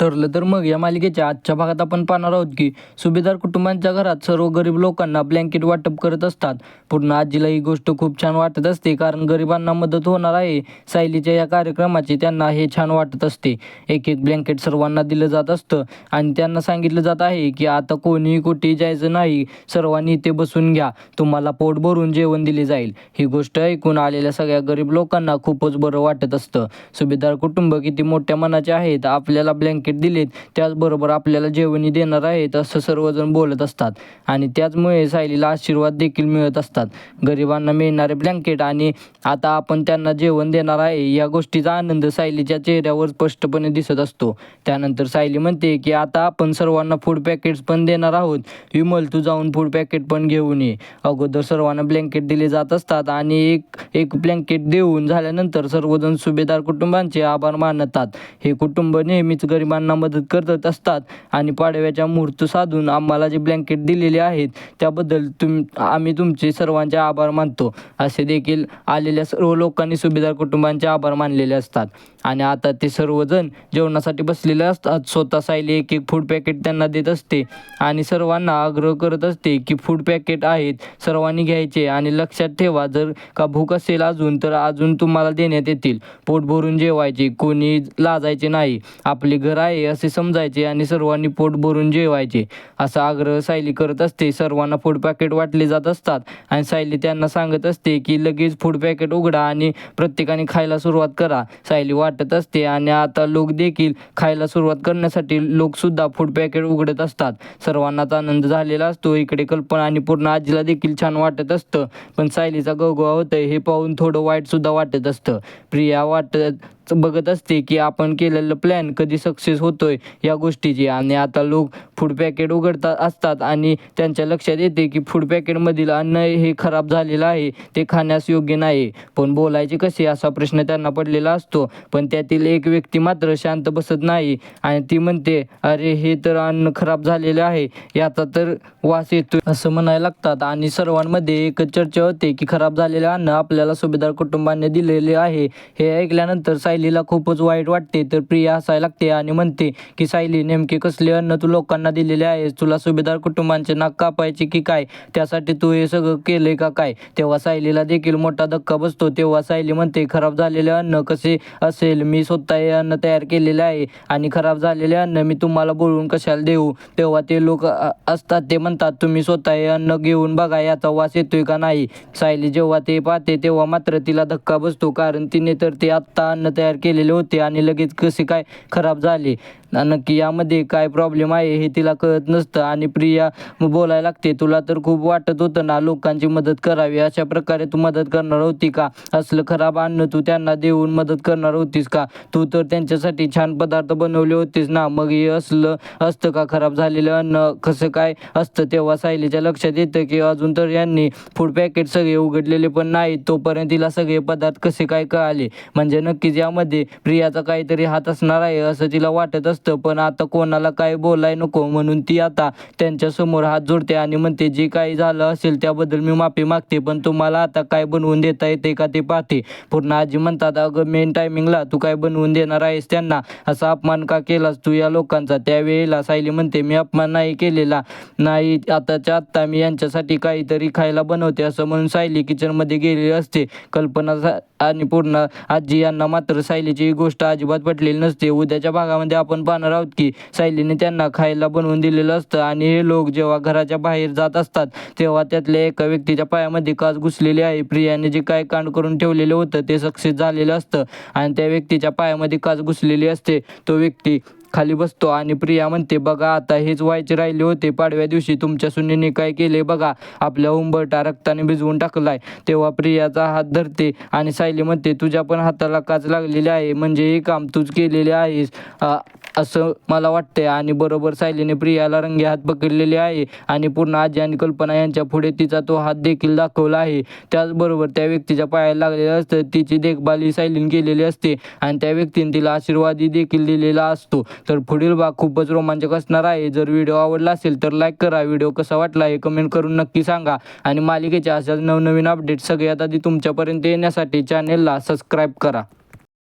ठरलं तर मग या मालिकेच्या आजच्या भागात आपण पाहणार आहोत की सुभेदार कुटुंबांच्या घरात सर्व गरीब लोकांना ब्लँकेट वाटप करत असतात. पूर्ण आजीला ही गोष्ट खूप छान वाटत असते कारण गरिबांना मदत होणार आहे. सायलीच्या या कार्यक्रमाची त्यांना हे छान वाटत असते. एक एक ब्लँकेट सर्वांना दिलं जात असतं आणि त्यांना सांगितलं जात आहे की आता कोणीही कुठेही जायचं नाही. सर्वांनी इथे बसून घ्या. तुम्हाला पोट भरून जेवण दिले जाईल. ही गोष्ट ऐकून आलेल्या सगळ्या गरीब लोकांना खूपच बरं वाटत असतं. सुभेदार कुटुंब किती मोठ्या मनाचे आहेत. आपल्याला ब्लँकेट दिलेत त्याचबरोबर आपल्याला जेवणी देणार आहेत असं सर्वजण बोलत असतात. आणि त्याचमुळे सायलीला आशीर्वाद देखील मिळत असतात. गरिबांना मिळणारे ब्लँकेट आणि आता आपण त्यांना जेवण देणार आहे या गोष्टीचा आनंद सायलीच्या चेहऱ्यावर स्पष्टपणे दिसत असतो. त्यानंतर सायली म्हणते की आता आपण सर्वांना फूड पॅकेट्स पण देणार आहोत. विमल तू जाऊन फूड पॅकेट पण घेऊन ये. अगोदर सर्वांना ब्लँकेट दिले जात असतात आणि एक एक ब्लँकेट देऊन झाल्यानंतर सर्वजण सुभेदार कुटुंबांचे आभार मानतात. हे कुटुंब नेहमीच गरिबांना मदत करत असतात. आणि पाडव्याच्या मुहूर्त साधून आम्हाला जे ब्लँकेट दिलेले आहेत त्याबद्दल तुम आम्ही तुमचे सर्वांचे आभार मानतो. असे देखील आलेल्या सर्व लोकांनी सुभेदार कुटुंबांचे आभार मानलेले असतात. आणि आता ते सर्वजण जेवणासाठी बसलेले असतात. स्वतः सायली एक एक फूड पॅकेट त्यांना देत असते. आणि सर्वांना आग्रह करत असते की फूड पॅकेट आहेत सर्वांनी घ्यायचे. आणि लक्षात ठेवा जर का भूक असेल अजून तर अजून तुम्हाला देण्यात येतील. पोट भरून जेवायचे कोणी लाजायचे नाही. आपले घर आहे असे समजायचे आणि सर्वांनी पोट भरून जेवायचे. असा आग्रह सायली करत असते. सर्वांना फूड पॅकेट वाटले जात असतात. आणि सायली त्यांना सांगत असते की लगेच फूड पॅकेट उघडा आणि प्रत्येकाने खायला सुरुवात करा. सायली वाटत असते आणि आता लोक देखील खायला सुरुवात करण्यासाठी लोकसुद्धा फूड पॅकेट उघडत असतात. सर्वांनाच आनंद झालेला असतो. इकडे कल्पना आणि पूर्ण आजीला देखील छान वाटत असतं. पण सायलीचा गवगवा होतंय हे पाहून थोडं वाईटसुद्धा वाटत असतं. प्रिया वाटत बघत असते की आपण केलेलं प्लॅन कधी सक्सेस होतोय या गोष्टीची. आणि आता लोक फूड पॅकेट उघडतात असतात आणि त्यांच्या लक्षात येते की फूड पॅकेटमधील अन्न हे खराब झालेलं आहे ते खाण्यास योग्य नाही. पण बोलायचे कसे असा प्रश्न त्यांना पडलेला असतो. पण त्यातील एक व्यक्ती मात्र शांत बसत नाही आणि ती म्हणते अरे हे तर अन्न खराब झालेलं आहे याचा तर वास येतो असं म्हणायला लागतात. आणि सर्वांमध्ये एकच चर्चा होते की खराब झालेलं अन्न आपल्याला सुभेदार कुटुंबाने दिलेले आहे. हे ऐकल्यानंतर सायलीला खूपच वाईट वाटते. तर प्रिया हसायला लागते आणि म्हणते की सायली नेमके कसले अन्न तू लोकांना दिलेले आहेस? तुला सुभेदार कुटुंबांचे नाक कापायचे की काय? त्यासाठी तू हे सगळं केलंय का काय? तेव्हा सायलीला देखील मोठा धक्का बसतो. तेव्हा सायली म्हणते खराब झालेले अन्न कसे असेल? मी स्वतः हे अन्न तयार केलेले आहे आणि खराब झालेले अन्न मी तुम्हाला बोलवून कशाला देऊ? तेव्हा ते लोक असतात. ते म्हणतात तुम्ही स्वतः हे अन्न घेऊन बघा याचा वास येतोय का नाही? सायली जेव्हा ते पाहते तेव्हा मात्र तिला धक्का बसतो. कारण तिने तर ते आत्ता अन्न तयार केलेले होते आणि लगेच कसे काय खराब झाले. नक्की यामध्ये काय प्रॉब्लेम आहे हे तिला कळत नसतं आणि प्रिया बोलायला लागते तुला तर खूप वाटत होतं ना लोकांची मदत करावी अशा प्रकारे तू मदत करणार होती का? असलं खराब अन्न तू त्यांना देऊन मदत करणार होतीस का? तू तर त्यांच्यासाठी छान पदार्थ बनवले होतीस ना मग हे असलं असतं का खराब झालेलं अन्न? कसं काय असतं तेव्हा सायलीच्या लक्षात येतं की अजून तर यांनी फूड पॅकेट सगळे उघडलेले पण नाही तोपर्यंत तिला सगळे पदार्थ कसे काय कळाले? म्हणजे नक्कीच या यामध्ये प्रियाचा काहीतरी हात असणार आहे असं तिला वाटत असतं पण आता कोणाला काय बोलाय नको म्हणून ती आता त्यांच्यासमोर हात जोडते आणि म्हणते जे काही झालं असेल त्याबद्दल मी माफी मागते पण तुम्हाला आता काय बनवून देता येते का ते पाहते. पूर्ण आजी म्हणतात अगं मेन टायमिंगला तू काय बनवून देणार आहेस त्यांना? असा अपमान का केलास तू या लोकांचा? त्यावेळेला सायली म्हणते मी अपमान नाही केलेला. नाही आताच्या आत्ता मी यांच्यासाठी काहीतरी खायला बनवते असं म्हणून सायली किचनमध्ये गेलेली असते. कल्पना आणि पूर्ण आजी यांना मात्र सायलीची ही गोष्ट अजिबात पटलेली नसते. उद्याच्या भागामध्ये आपण पाहणार आहोत की सायलीने त्यांना खायला बनवून दिलेलं असतं आणि हे लोक जेव्हा घराच्या बाहेर जात असतात तेव्हा त्यातल्या एका व्यक्तीच्या पायामध्ये काच घुसलेली आहे. प्रियाने जे काय कांड करून ठेवलेलं होतं ते सक्सेस झालेलं असतं आणि त्या व्यक्तीच्या पायामध्ये काच घुसलेली असते. तो व्यक्ती खाली बसतो आणि प्रिया म्हणते बघा आता हेच व्हायचे राहिले होते. पाडव्या दिवशी तुमच्या सुनेने काय केले बघा. आपल्या उंबरटा रक्ताने भिजवून टाकलाय. तेव्हा प्रियाचा हात धरते आणि सायली म्हणते तुझ्या पण हाताला काच लागलेली आहे. म्हणजे हे काम तूच केलेले आहेस. असं मला वाटतंय. आणि बरोबर सायलीने प्रियाला रंगे हात पकडलेले आहे. आणि पूर्ण आजी आणि कल्पना यांच्या पुढे तिचा तो हात देखील दाखवला आहे. त्याचबरोबर त्या व्यक्तीच्या पायाला लागलेलं असतं. तिची देखभाल ही सायलीने केलेली असते. आणि त्या व्यक्तीने तिला आशीर्वादही देखील दिलेला असतो. तर पुढील भाग खूपच रोमांचक असणार आहे. जर व्हिडिओ आवडला असेल तर लाईक करा. व्हिडिओ कसा वाटला हे कमेंट करून नक्की सांगा. आणि मालिकेच्या अशाच नवनवीन अपडेट सगळ्यात आधी तुमच्यापर्यंत येण्यासाठी चॅनेलला सबस्क्राईब करा.